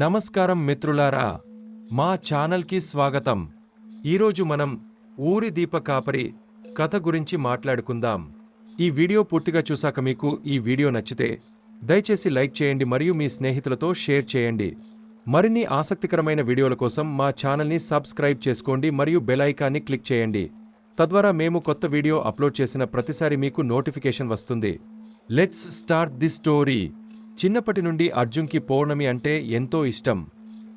నమస్కారం మిత్రులారా మా ఛానల్కి స్వాగతం. ఈరోజు మనం ఊరి దీప కాపరి కథ గురించి మాట్లాడుకుందాం. ఈ వీడియో పూర్తిగా చూశాక మీకు ఈ వీడియో నచ్చితే దయచేసి లైక్ చేయండి మరియు మీ స్నేహితులతో షేర్ చేయండి. మరిన్ని ఆసక్తికరమైన వీడియోల కోసం మా ఛానల్ని సబ్స్క్రైబ్ చేసుకోండి మరియు బెలైకాన్ని క్లిక్ చేయండి. తద్వారా మేము కొత్త వీడియో అప్లోడ్ చేసిన ప్రతిసారి మీకు నోటిఫికేషన్ వస్తుంది. Let's start the story. చిన్నప్పటి నుండి అర్జున్కి పౌర్ణమి అంటే ఎంతో ఇష్టం.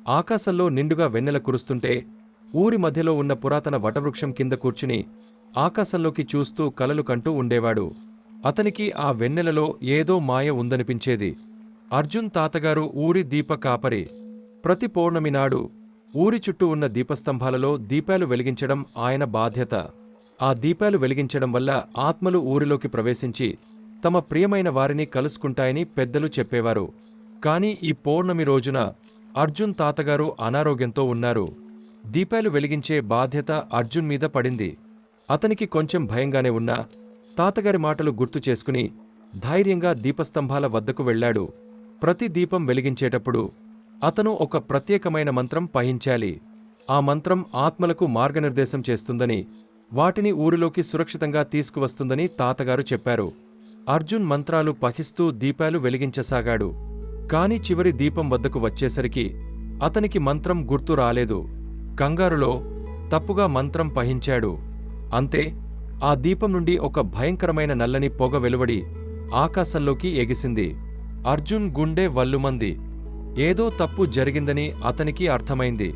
ఆకాశంలో నిండుగా వెన్నెల కురుస్తుంటే ఊరి మధ్యలో ఉన్న పురాతన వటవృక్షం కింద కూర్చుని ఆకాశంలోకి చూస్తూ కలలు కంటూ ఉండేవాడు. అతనికి ఆ వెన్నెలలో ఏదో మాయ ఉందనిపించేది. అర్జున్ తాతగారు ఊరి దీప కాపరి. ప్రతి పౌర్ణమి నాడు ఊరి చుట్టూ ఉన్న దీపస్తంభాలలో దీపాలు వెలిగించడం ఆయన బాధ్యత. ఆ దీపాలు వెలిగించడం వల్ల ఆత్మలు ఊరిలోకి ప్రవేశించి తమ ప్రియమైన వారిని కలుసుకుంటాయని పెద్దలు చెప్పేవారు. కానీ ఈ పౌర్ణమి రోజున అర్జున్ తాతగారు అనారోగ్యంతో ఉన్నారు. దీపాలు వెలిగించే బాధ్యత అర్జున్ మీద పడింది. అతనికి కొంచెం భయంగానే ఉన్నా తాతగారి మాటలు గుర్తు చేసుకుని ధైర్యంగా దీపస్తంభాల వద్దకు వెళ్ళాడు. ప్రతి దీపం వెలిగించేటప్పుడు అతను ఒక ప్రత్యేకమైన మంత్రం పహించాలి. ఆ మంత్రం ఆత్మలకు మార్గనిర్దేశం చేస్తుందని వాటిని ఊరిలోకి సురక్షితంగా తీసుకువస్తుందని తాతగారు చెప్పారు. అర్జున్ మంత్రాలు పఠిస్తూ దీపాలు వెలిగించసాగాడు. కాని చివరి దీపం వద్దకు వచ్చేసరికి అతనికి మంత్రం గుర్తు రాలేదు. కంగారులో తప్పుగా మంత్రం పహించాడు అంతే ఆ దీపం నుండి ఒక భయంకరమైన నల్లని పొగ వెలువడి ఆకాశంలోకి ఎగిసింది. అర్జున్ గుండె వల్లుమంది. ఏదో తప్పు జరిగిందని అతనికి అర్థమైంది.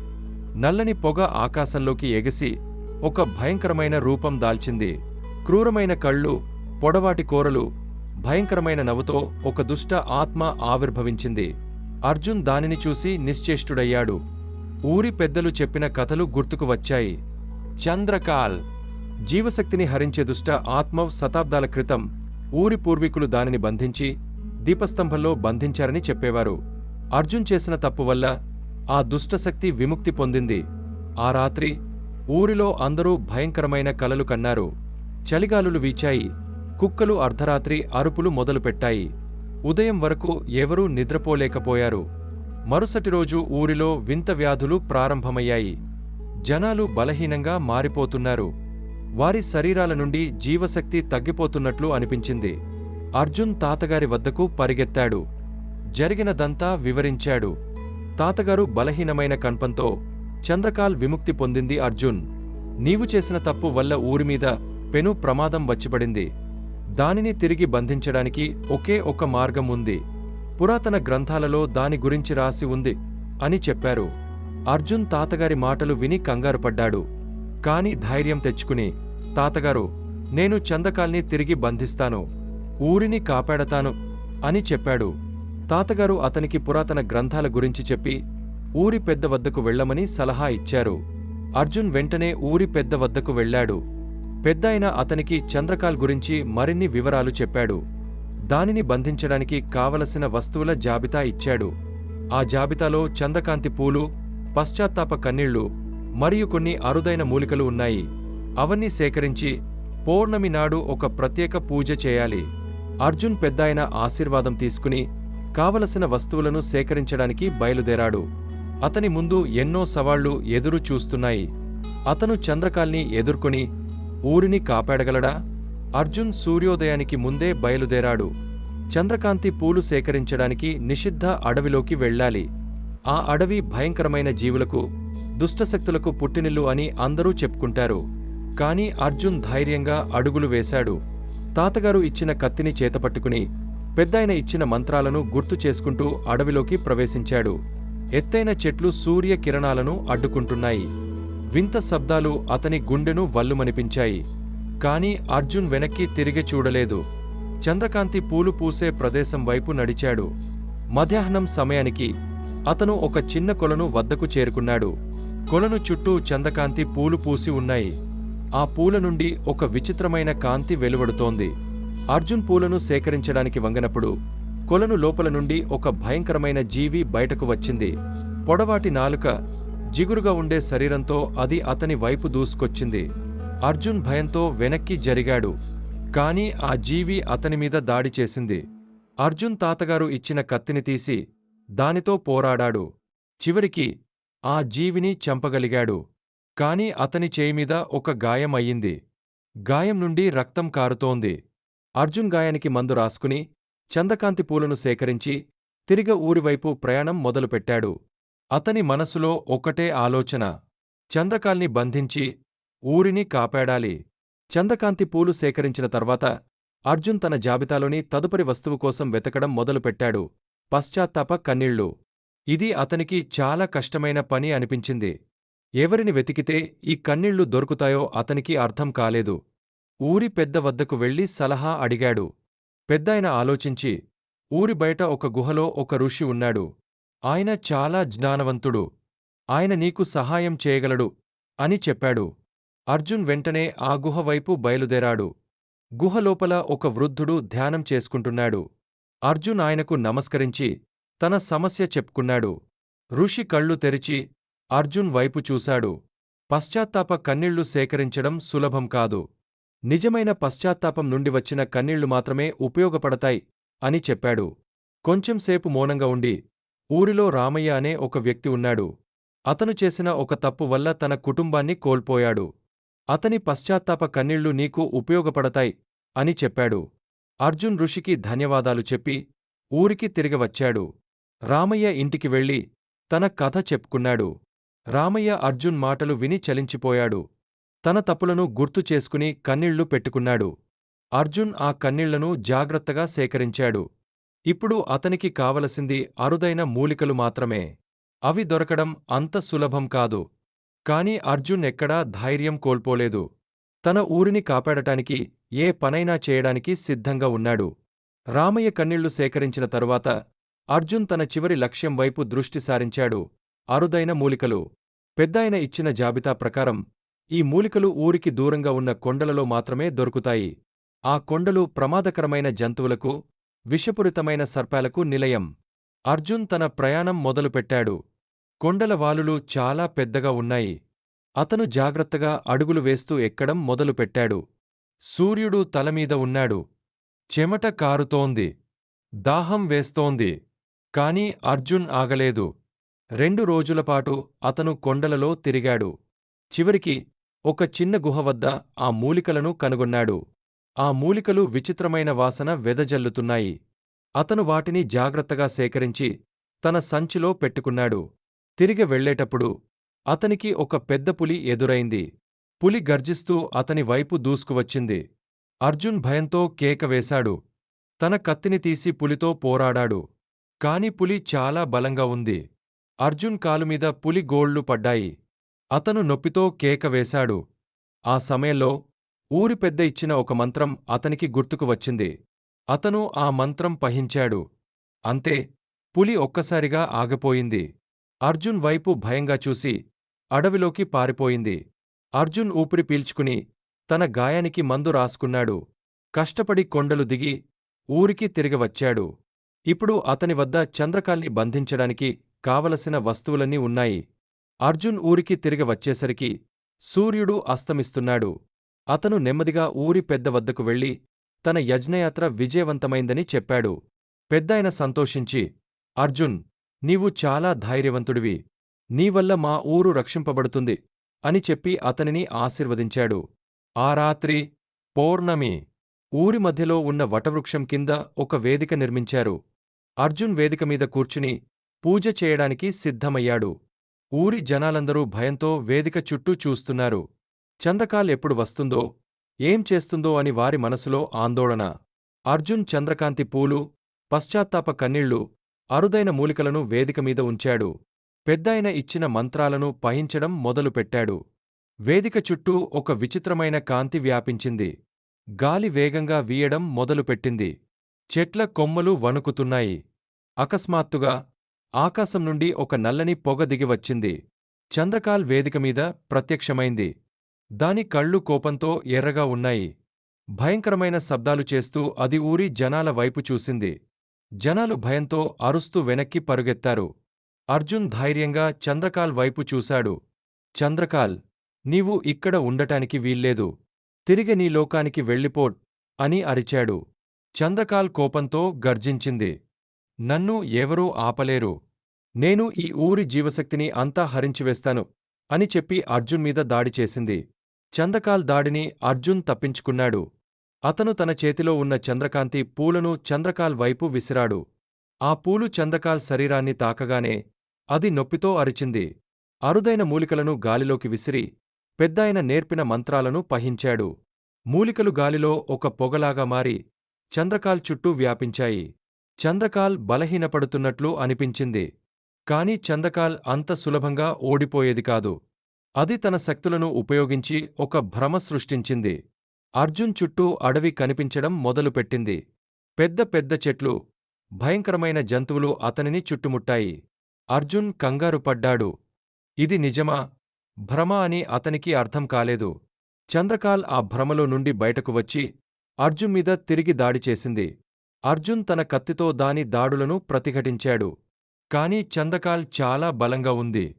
నల్లని పొగ ఆకాశంలోకి ఎగిసి ఒక భయంకరమైన రూపం దాల్చింది. క్రూరమైన కళ్ళు పొడవాటి కోరలు భయంకరమైన నవ్వుతో ఒక దుష్ట ఆత్మ ఆవిర్భవించింది. అర్జున్ దానిని చూసి నిశ్చేష్టుడయ్యాడు. ఊరి పెద్దలు చెప్పిన కథలు గుర్తుకు వచ్చాయి. చంద్రకాల్ జీవశక్తిని హరించే దుష్ట ఆత్మ శతాబ్దాల క్రితం ఊరి పూర్వీకులు దానిని బంధించి దీపస్తంభంలో బంధించారని చెప్పేవారు. అర్జున్ చేసిన తప్పు వల్ల ఆ దుష్టశక్తి విముక్తి పొందింది. ఆ రాత్రి ఊరిలో అందరూ భయంకరమైన కలలు కన్నారు. చలిగాలులు వీచాయి. కుక్కలు అర్ధరాత్రి అరుపులు మొదలుపెట్టాయి. ఉదయం వరకు ఎవరూ నిద్రపోలేకపోయారు. మరుసటి రోజు ఊరిలో వింత వ్యాధులు ప్రారంభమయ్యాయి. జనాలు బలహీనంగా మారిపోతున్నారు. వారి శరీరాల నుండి జీవశక్తి తగ్గిపోతున్నట్లు అనిపించింది. అర్జున్ తాతగారి వద్దకు పరిగెత్తాడు. జరిగినదంతా వివరించాడు. తాతగారు బలహీనమైన కన్పంతో చంద్రకాల్ విముక్తి పొందింది అర్జున్. నీవు చేసిన తప్పు వల్ల ఊరిమీద పెను ప్రమాదం వచ్చిపడింది. దానిని తిరిగి బంధించడానికి ఒకే ఒక మార్గం ఉంది. పురాతన గ్రంథాలలో దాని గురించి రాసి ఉంది అని చెప్పారు. అర్జున్ తాతగారి మాటలు విని కంగారుపడ్డాడు కాని ధైర్యం తెచ్చుకుని తాతగారు నేను చందకాల్ని తిరిగి బంధిస్తాను. ఊరిని కాపాడతాను అని చెప్పాడు. తాతగారు అతనికి పురాతన గ్రంథాల గురించి చెప్పి ఊరి పెద్ద వద్దకు వెళ్ళమని సలహా ఇచ్చారు. అర్జున్ వెంటనే ఊరి పెద్ద వద్దకు వెళ్ళాడు. పెద్దాయన అతనికి చంద్రకాల్ గురించి మరిన్ని వివరాలు చెప్పాడు. దానిని బంధించడానికి కావలసిన వస్తువుల జాబితా ఇచ్చాడు. ఆ జాబితాలో చంద్రకాంతి పూలు పశ్చాత్తాప కన్నీళ్ళు మరియు కొన్ని అరుదైన మూలికలు ఉన్నాయి. అవన్నీ సేకరించి పౌర్ణమి నాడు ఒక ప్రత్యేక పూజ చేయాలి. అర్జున్ పెద్దాయన ఆశీర్వాదం తీసుకుని కావలసిన వస్తువులను సేకరించడానికి బయలుదేరాడు. అతని ముందు ఎన్నో సవాళ్ళు ఎదురు చూస్తున్నాయి అతను చంద్రకాల్ని ఎదుర్కొని ఊరిని కాపాడగలడా? అర్జున్ సూర్యోదయానికి ముందే బయలుదేరాడు. చంద్రకాంతి పూలు సేకరించడానికి నిషిద్ధ అడవిలోకి వెళ్ళాలి. ఆ అడవి భయంకరమైన జీవులకు దుష్టశక్తులకు పుట్టినిల్లు అని అందరూ చెప్పుకుంటారు. కాని అర్జున్ ధైర్యంగా అడుగులు వేశాడు. తాతగారు ఇచ్చిన కత్తిని చేతపట్టుకుని పెద్దాయన ఇచ్చిన మంత్రాలను గుర్తు చేసుకుంటూ అడవిలోకి ప్రవేశించాడు. ఎత్తైన చెట్లు సూర్య కిరణాలను అడ్డుకుంటున్నాయి. వింత శబ్దాలు అతని గుండెను వల్లుమనిపించాయి. కాని అర్జున్ వెనక్కి తిరిగి చూడలేదు. చంద్రకాంతి పూలు పూసే ప్రదేశం వైపు నడిచాడు. మధ్యాహ్నం సమయానికి అతను ఒక చిన్న కొలను వద్దకు చేరుకున్నాడు. కొలను చుట్టూ చంద్రకాంతి పూలు పూసి ఉన్నాయి. ఆ పూల నుండి ఒక విచిత్రమైన కాంతి వెలువడుతోంది. అర్జున్ పూలను సేకరించడానికి వంగనప్పుడు కొలను లోపల నుండి ఒక భయంకరమైన జీవి బయటకు వచ్చింది. పొడవాటి నాలుక జిగురుగా ఉండే శరీరంతో అది అతని వైపు దూసుకొచ్చింది. అర్జున్ భయంతో వెనక్కి జరిగాడు. కాని ఆ జీవి అతని మీద దాడి చేసింది. అర్జున్ తాతగారు ఇచ్చిన కత్తిని తీసి దానితో పోరాడాడు. చివరికి ఆ జీవిని చంపగలిగాడు. కాని అతని చేయిమీద ఒక గాయం అయ్యింది. గాయం నుండి రక్తం కారుతోంది. అర్జున్ గాయానికి మందు రాసుకుని చందకాంతి పూలను సేకరించి తిరిగ ఊరివైపు ప్రయాణం మొదలుపెట్టాడు. అతని మనసులో ఒకటే ఆలోచన చంద్రకాల్ని బంధించి ఊరిని కాపాడాలి. చంద్రకాంతి పూలు సేకరించిన తర్వాత అర్జున్ తన జాబితాలోని తదుపరి వస్తువు కోసం వెతకడం మొదలుపెట్టాడు. పశ్చాత్తాప కన్నీళ్ళు. ఇది అతనికి చాలా కష్టమైన పని అనిపించింది. ఎవరిని వెతికితే ఈ కన్నీళ్ళు దొరుకుతాయో అతనికి అర్థం కాలేదు. ఊరి పెద్ద వద్దకు వెళ్ళి సలహా అడిగాడు. పెద్దాయన ఆలోచించి ఊరి బయట ఒక గుహలో ఒక ఋషి ఉన్నాడు. ఆయన చాలా జ్ఞానవంతుడు. ఆయన నీకు సహాయం చేయగలడు అని చెప్పాడు. అర్జున్ వెంటనే ఆ గుహ వైపు బయలుదేరాడు. గుహలోపల ఒక వృద్ధుడు ధ్యానం చేసుకుంటున్నాడు. అర్జున్ ఆయనకు నమస్కరించి తన సమస్య చెప్పుకున్నాడు. ఋషి కళ్ళు తెరిచి అర్జున్ వైపు చూశాడు. పశ్చాత్తాప కన్నీళ్ళు సేకరించడం సులభం కాదు. నిజమైన పశ్చాత్తాపం నుండి వచ్చిన కన్నీళ్ళు మాత్రమే ఉపయోగపడతాయి అని చెప్పాడు. కొంచెంసేపు మౌనంగా ఉండి ఊరిలో రామయ్య అనే ఒక వ్యక్తి ఉన్నాడు. అతను చేసిన ఒక తప్పు వల్ల తన కుటుంబాన్ని కోల్పోయాడు. అతని పశ్చాత్తాప కన్నీళ్ళు నీకు ఉపయోగపడతాయి అని చెప్పాడు. అర్జున్ ఋషికి ధన్యవాదాలు చెప్పి ఊరికి తిరిగి వచ్చాడు. రామయ్య ఇంటికి వెళ్ళి తన కథ చెప్పుకున్నాడు. రామయ్య అర్జున్ మాటలు విని చలించిపోయాడు. తన తప్పులను గుర్తు చేసుకుని కన్నీళ్ళు పెట్టుకున్నాడు. అర్జున్ ఆ కన్నీళ్ళను జాగ్రత్తగా సేకరించాడు. ఇప్పుడు అతనికి కావలసింది అరుదైన మూలికలు మాత్రమే. అవి దొరకడం అంత సులభం కాదు. కాని అర్జున్ ఎక్కడా ధైర్యం కోల్పోలేదు. తన ఊరిని కాపాడటానికి ఏ పనైనా చేయడానికి సిద్ధంగా ఉన్నాడు. రామయ్య కన్నీళ్ళు సేకరించిన తరువాత అర్జున్ తన చివరి లక్ష్యం వైపు దృష్టి సారించాడు. అరుదైన మూలికలు. పెద్దాయన ఇచ్చిన జాబితా ప్రకారం ఈ మూలికలు ఊరికి దూరంగా ఉన్న కొండలలో మాత్రమే దొరుకుతాయి. ఆ కొండలు ప్రమాదకరమైన జంతువులకు విషపూరితమైన సర్పాలకు నిలయం. అర్జున్ తన ప్రయాణం మొదలుపెట్టాడు. కొండల వాలులు చాలా పెద్దగా ఉన్నాయి. అతను జాగ్రత్తగా అడుగులు వేస్తూ ఎక్కడం మొదలుపెట్టాడు. సూర్యుడు తలమీద ఉన్నాడు. చెమట కారుతోంది. దాహం వేస్తోంది. కాని అర్జున్ ఆగలేదు. రెండు రోజులపాటు అతను కొండలలో తిరిగాడు. చివరికి ఒక చిన్న గుహ వద్ద ఆ మూలికలను కనుగొన్నాడు. ఆ మూలికలు విచిత్రమైన వాసన వెదజల్లుతున్నాయి. అతను వాటిని జాగ్రత్తగా సేకరించి తన సంచిలో పెట్టుకున్నాడు. తిరిగి వెళ్ళేటప్పుడు అతనికి ఒక పెద్ద పులి ఎదురైంది. పులి గర్జిస్తూ అతని వైపు దూసుకువచ్చింది. అర్జున్ భయంతో కేక వేశాడు. తన కత్తిని తీసి పులితో పోరాడాడు. కాని పులి చాలా బలంగా ఉంది. అర్జున్ కాలుమీద పులి గోళ్ళు పడ్డాయి. అతను నొప్పితో కేక వేశాడు. ఆ సమయంలో ఊరి పెద్ద ఇచ్చిన ఒక మంత్రం అతనికి గుర్తుకు వచ్చింది. అతను ఆ మంత్రం పహించాడు అంతే పులి ఒక్కసారిగా ఆగిపోయింది. అర్జున్ వైపు భయంగా చూసి అడవిలోకి పారిపోయింది. అర్జున్ ఊపిరి పీల్చుకుని తన గాయానికి మందు రాసుకున్నాడు. కష్టపడి కొండలు దిగి ఊరికి తిరిగి వచ్చాడు. ఇప్పుడు అతని వద్ద చంద్రకాల్ని బంధించడానికి కావలసిన వస్తువులన్నీ ఉన్నాయి. అర్జున్ ఊరికి తిరిగి వచ్చేసరికి సూర్యుడు అస్తమిస్తున్నాడు. అతను నెమ్మదిగా ఊరి పెద్ద వద్దకు వెళ్ళి తన యజ్ఞయాత్ర విజయవంతమైందని చెప్పాడు. పెద్దాయన సంతోషించి అర్జున్ నీవు చాలా ధైర్యవంతుడివి. నీవల్ల మా ఊరు రక్షింపబడుతుంది అని చెప్పి అతనిని ఆశీర్వదించాడు. ఆ రాత్రి పౌర్ణమి ఊరి మధ్యలో ఉన్న వటవృక్షం కింద ఒక వేదిక నిర్మించారు. అర్జున్ వేదిక మీద కూర్చుని పూజ చేయడానికి సిద్ధమయ్యాడు. ఊరి జనాలందరూ భయంతో వేదిక చుట్టూ చూస్తున్నారు. చంద్రకాల్ ఎప్పుడు వస్తుందో ఏం చేస్తుందో అని వారి మనసులో ఆందోళన. అర్జున్ చంద్రకాంతి పూలు పశ్చాత్తాప కన్నీళ్ళు అరుదైన మూలికలను వేదికమీద ఉంచాడు. పెద్దాయన ఇచ్చిన మంత్రాలను పహించడం మొదలుపెట్టాడు. వేదిక చుట్టూ ఒక విచిత్రమైన కాంతి వ్యాపించింది. గాలి వేగంగా వీయడం మొదలుపెట్టింది. చెట్ల కొమ్మలు వణుకుతున్నాయి. అకస్మాత్తుగా ఆకాశం నుండి ఒక నల్లని పొగ దిగివచ్చింది చంద్రకాల్ వేదికమీద ప్రత్యక్షమైంది. దాని కళ్ళు కోపంతో ఎర్రగా ఉన్నాయి. భయంకరమైన శబ్దాలు చేస్తూ అది ఊరి జనాల వైపు చూసింది. జనాలు భయంతో అరుస్తూ వెనక్కి పరుగెత్తారు. అర్జున్ ధైర్యంగా చంద్రకాల్ వైపు చూశాడు. చంద్రకాల్ నీవు ఇక్కడ ఉండటానికి వీల్లేదు. తిరిగి నీ లోకానికి వెళ్ళిపోట్ అని అరిచాడు. చంద్రకాల్ కోపంతో గర్జించింది. నన్ను ఎవరూ ఆపలేరు. నేను ఈ ఊరి జీవశక్తిని అంతా హరించివేస్తాను అని చెప్పి అర్జున్ మీద దాడి చేసింది. చంద్రకాల్ దాడిని అర్జున్ తప్పించుకున్నాడు. అతను తన చేతిలో ఉన్న చంద్రకాంతి పూలను చంద్రకాల్ వైపు విసిరాడు. ఆ పూలు చంద్రకాల్ శరీరాన్ని తాకగానే అది నొప్పితో అరిచింది. అరుదైన మూలికలను గాలిలోకి విసిరి పెద్దాయన నేర్పిన మంత్రాలను పహించాడు మూలికలు గాలిలో ఒక పొగలాగా మారి చంద్రకాల్ చుట్టూ వ్యాపించాయి. చంద్రకాల్ బలహీనపడుతున్నట్లు అనిపించింది. కాని చంద్రకాల్ అంత సులభంగా ఓడిపోయేది కాదు. అది తన శక్తులను ఉపయోగించి ఒక భ్రమ సృష్టించింది. అర్జున్ చుట్టూ అడవి కనిపించడం మొదలుపెట్టింది. పెద్ద పెద్ద చెట్లు భయంకరమైన జంతువులు అతనిని చుట్టుముట్టాయి. అర్జున్ కంగారు పడ్డాడు. ఇది నిజమా? భ్రమ అని అతనికి అర్థం కాలేదు. చంద్రకాల్ ఆ భ్రమలో నుండి బయటకు వచ్చి అర్జున్ మీద తిరిగి దాడి చేసింది. అర్జున్ తన కత్తితో దాని దాడులను ప్రతిఘటించాడు. కాని చంద్రకాల్ చాలా బలంగా ఉంది.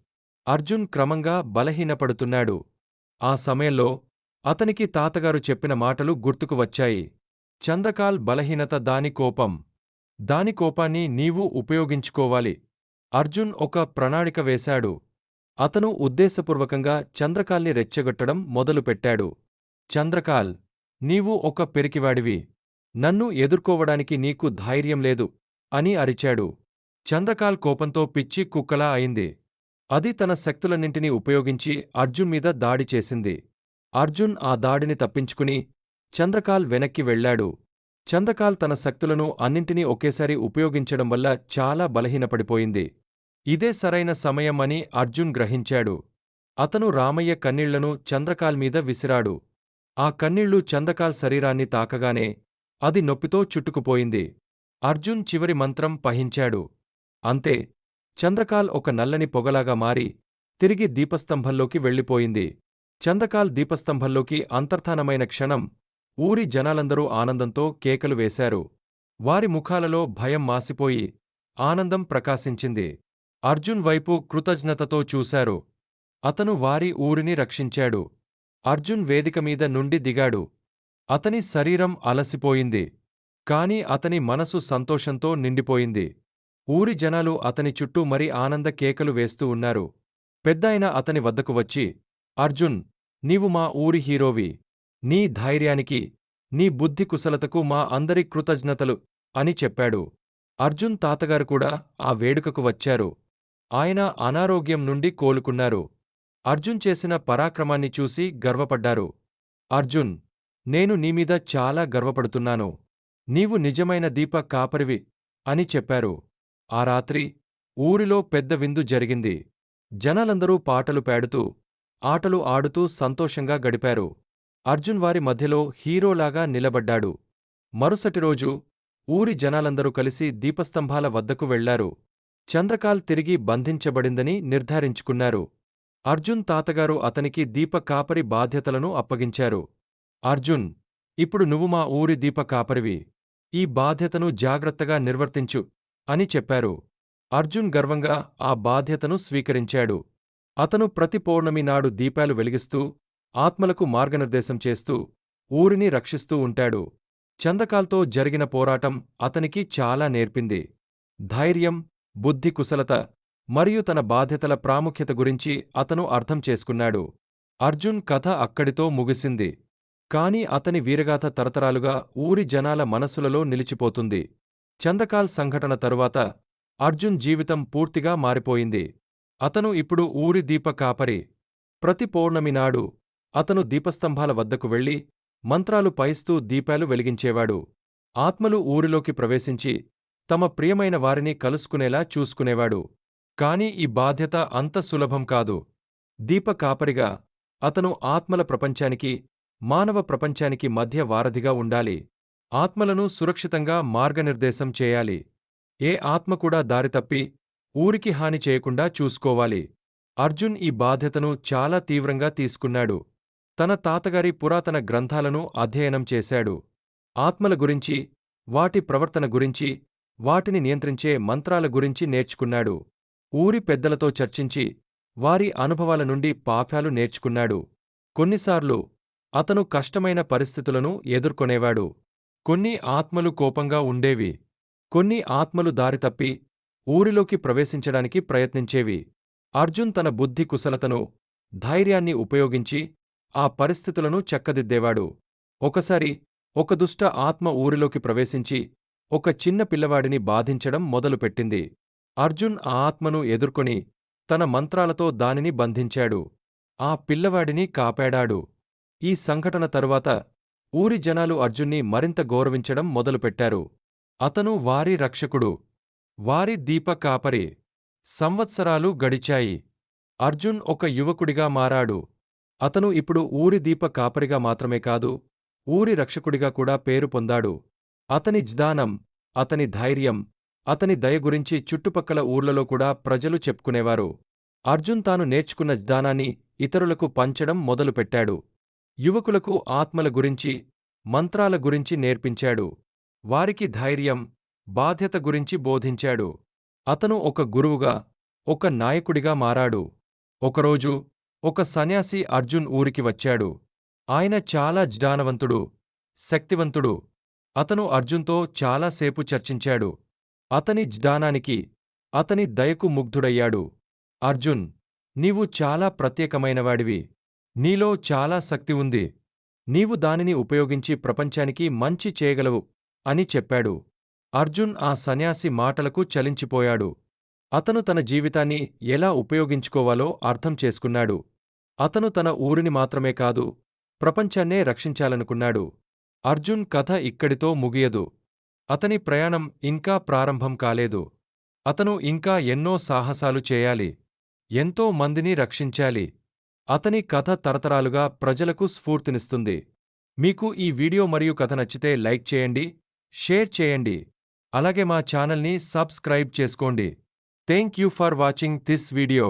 అర్జున్ క్రమంగా బలహీనపడుతున్నాడు. ఆ సమయంలో అతనికి తాతగారు చెప్పిన మాటలు గుర్తుకు వచ్చాయి. చంద్రకాల్ బలహీనత దాని కోపం. దాని కోపాన్ని నీవు ఉపయోగించుకోవాలి. అర్జున్ ఒక ప్రణాళిక వేశాడు. అతను ఉద్దేశపూర్వకంగా చంద్రకాల్ని రెచ్చగొట్టడం మొదలుపెట్టాడు. చంద్రకాల్ నీవు ఒక పెరికివాడివి. నన్ను ఎదుర్కోవడానికి నీకు ధైర్యం లేదు అని అరిచాడు. చంద్రకాల్ కోపంతో పిచ్చి కుక్కలా అయింది. అది తన శక్తులన్నింటినీ ఉపయోగించి అర్జున్ మీద దాడి చేసింది. అర్జున్ ఆ దాడిని తప్పించుకుని చంద్రకాల్ వెనక్కి వెళ్ళాడు. చంద్రకాల్ తన శక్తులను అన్నింటినీ ఒకేసారి ఉపయోగించడం వల్ల చాలా బలహీనపడిపోయింది. ఇదే సరైన సమయం అని అర్జున్ గ్రహించాడు. అతను రామయ్య కన్నీళ్ళను చంద్రకాల్ మీద విసిరాడు. ఆ కన్నీళ్ళు చంద్రకాల్ శరీరాన్ని తాకగానే అది నొప్పితో చుట్టుకుపోయింది. అర్జున్ చివరి మంత్రం పహించాడు. అంతే చంద్రకాల్ ఒక నల్లని పొగలాగా మారి తిరిగి దీపస్తంభంలోకి వెళ్ళిపోయింది. చంద్రకాల్ దీపస్తంభంలోకి అంతర్ధానమైన క్షణం ఊరి జనాలందరూ ఆనందంతో కేకలు వేశారు. వారి ముఖాలలో భయం మాసిపోయి ఆనందం ప్రకాశించింది. అర్జున్ వైపు కృతజ్ఞతతో చూశారు. అతను వారి ఊరిని రక్షించాడు. అర్జున్ వేదిక మీద నుండి దిగాడు. అతని శరీరం అలసిపోయింది. కాని అతని మనసు సంతోషంతో నిండిపోయింది. ఊరి జనాలు అతని చుట్టూ మరి ఆనంద కేకలు వేస్తూ ఉన్నారు. పెద్దాయన అతని వద్దకు వచ్చి అర్జున్ నీవు మా ఊరి హీరోవి. నీ ధైర్యానికి నీ బుద్ధి కుశలతకు మా అందరి కృతజ్ఞతలు అని చెప్పాడు. అర్జున్ తాతగారు కూడా ఆ వేడుకకు వచ్చారు. ఆయన అనారోగ్యం నుండి కోలుకున్నారు. అర్జున్ చేసిన పరాక్రమాన్ని చూసి గర్వపడ్డారు. అర్జున్ నేను నీమీద చాలా గర్వపడుతున్నాను. నీవు నిజమైన దీప కాపరివి అని చెప్పారు. ఆ రాత్రి ఊరిలో పెద్ద విందు జరిగింది. జనాలందరూ పాటలు పాడుతూ ఆటలు ఆడుతూ సంతోషంగా గడిపారు. అర్జున్ వారి మధ్యలో హీరోలాగా నిలబడ్డాడు. మరుసటి రోజు ఊరి జనాలందరూ కలిసి దీపస్తంభాల వద్దకు వెళ్ళారు. చంద్రకాల్ తిరిగి బంధించబడిందని నిర్ధారించుకున్నారు. అర్జున్ తాతగారు అతనికి దీప కాపరి బాధ్యతలను అప్పగించారు. అర్జున్ ఇప్పుడు నువ్వు మా ఊరి దీప కాపరివి. ఈ బాధ్యతను జాగ్రత్తగా నిర్వర్తించు. అని చెప్పారు. అర్జున్ గర్వంగా ఆ బాధ్యతను స్వీకరించాడు. అతను ప్రతి పౌర్ణమి నాడు దీపాలు వెలిగిస్తూ ఆత్మలకు మార్గనిర్దేశం చేస్తూ ఊరిని రక్షిస్తూ ఉంటాడు. చందకాల్తో జరిగిన పోరాటం అతనికి చాలా నేర్పింది. ధైర్యం బుద్ధి కుశలత మరియు తన బాధ్యతల ప్రాముఖ్యత గురించి అతను అర్థం చేసుకున్నాడు. అర్జున్ కథ అక్కడితో ముగిసింది. కాని అతని వీరగాథ తరతరాలుగా ఊరి జనాల మనస్సులలో నిలిచిపోతుంది. చందకాల్ సంఘటన తరువాత అర్జున్ జీవితం పూర్తిగా మారిపోయింది. అతను ఇప్పుడు ఊరి దీప కాపరి. ప్రతి పౌర్ణమి నాడు అతను దీపస్తంభాల వద్దకు వెళ్ళి మంత్రాలు పైస్తూ దీపాలు వెలిగించేవాడు. ఆత్మలు ఊరిలోకి ప్రవేశించి తమ ప్రియమైన వారిని కలుసుకునేలా చూసుకునేవాడు. కాని ఈ బాధ్యత అంత సులభం కాదు. దీప కాపరిగా అతను ఆత్మల ప్రపంచానికి మానవ ప్రపంచానికి మధ్య వారధిగా ఉండాలి. ఆత్మలను సురక్షితంగా మార్గనిర్దేశం చేయాలి. ఏ ఆత్మ కూడా దారితప్పి ఊరికి హాని చేయకుండా చూసుకోవాలి. అర్జున్ ఈ బాధ్యతను చాలా తీవ్రంగా తీసుకున్నాడు. తన తాతగారి పురాతన గ్రంథాలను అధ్యయనం చేశాడు. ఆత్మల గురించి వాటి ప్రవర్తన గురించి వాటిని నియంత్రించే మంత్రాల గురించి నేర్చుకున్నాడు. ఊరి పెద్దలతో చర్చించి వారి అనుభవాల నుండి పాఠాలు నేర్చుకున్నాడు. కొన్నిసార్లు అతను కష్టమైన పరిస్థితులను ఎదుర్కొనేవాడు. కొన్ని ఆత్మలు కోపంగా ఉండేవి కొన్ని ఆత్మలు దారితప్పి ఊరిలోకి ప్రవేశించడానికి ప్రయత్నించేవి. అర్జున్ తన బుద్ధి కుశలతను ధైర్యాన్ని ఉపయోగించి ఆ పరిస్థితులను చక్కదిద్దేవాడు. ఒకసారి ఒక దుష్ట ఆత్మ ఊరిలోకి ప్రవేశించి ఒక చిన్న పిల్లవాడిని బాధించడం మొదలుపెట్టింది. అర్జున్ ఆ ఆత్మను ఎదుర్కొని తన మంత్రాలతో దానిని బంధించాడు. ఆ పిల్లవాడిని కాపాడాడు. ఈ సంఘటన తరువాత ఊరి జనాలు అర్జున్ని మరింత గౌరవించడం మొదలుపెట్టారు. అతను వారి రక్షకుడు. వారి దీప కాపరి. సంవత్సరాలు గడిచాయి. అర్జున్ ఒక యువకుడిగా మారాడు. అతను ఇప్పుడు ఊరి దీప కాపరిగా మాత్రమే కాదు ఊరి రక్షకుడిగా కూడా పేరు పొందాడు. అతని జ్ఞానం అతని ధైర్యం అతని దయ గురించి చుట్టుపక్కల ఊర్లలో కూడా ప్రజలు చెప్పుకునేవారు. అర్జున్ తాను నేర్చుకున్న జ్ఞానాన్ని ఇతరులకు పంచడం మొదలుపెట్టాడు. యువకులకు ఆత్మల గురించి మంత్రాల గురించి నేర్పించాడు. వారికి ధైర్యం బాధ్యత గురించి బోధించాడు. అతను ఒక గురువుగా ఒక నాయకుడిగా మారాడు. ఒకరోజు ఒక సన్యాసి అర్జున్ ఊరికి వచ్చాడు. ఆయన చాలా జ్ఞానవంతుడు శక్తివంతుడు. అతను అర్జున్తో చాలాసేపు చర్చించాడు. అతని జ్ఞానానికి అతని దయకు ముగ్ధుడయ్యాడు. అర్జున్ నీవు చాలా ప్రత్యేకమైనవాడివి. నీలో చాలా శక్తి ఉంది. నీవు దానిని ఉపయోగించి ప్రపంచానికి మంచి చేయగలవు అని చెప్పాడు. అర్జున్ ఆ సన్యాసి మాటలకు చలించిపోయాడు. అతను తన జీవితాన్ని ఎలా ఉపయోగించుకోవాలో అర్థం చేసుకున్నాడు. అతను తన ఊరిని మాత్రమే కాదు ప్రపంచాన్నే రక్షించాలనుకున్నాడు. అర్జున్ కథ ఇక్కడితో ముగియదు. అతని ప్రయాణం ఇంకా ప్రారంభం కాలేదు. అతను ఇంకా ఎన్నో సాహసాలు చేయాలి. ఎంతో మందిని రక్షించాలి. అతని కథ తరతరాలుగా ప్రజలకు స్ఫూర్తినిస్తుంది. మీకు ఈ వీడియో మరియు కథ నచ్చితే లైక్ చేయండి షేర్ చేయండి. అలాగే మా ఛానల్ని సబ్స్క్రైబ్ చేసుకోండి. Thank you for watching this video.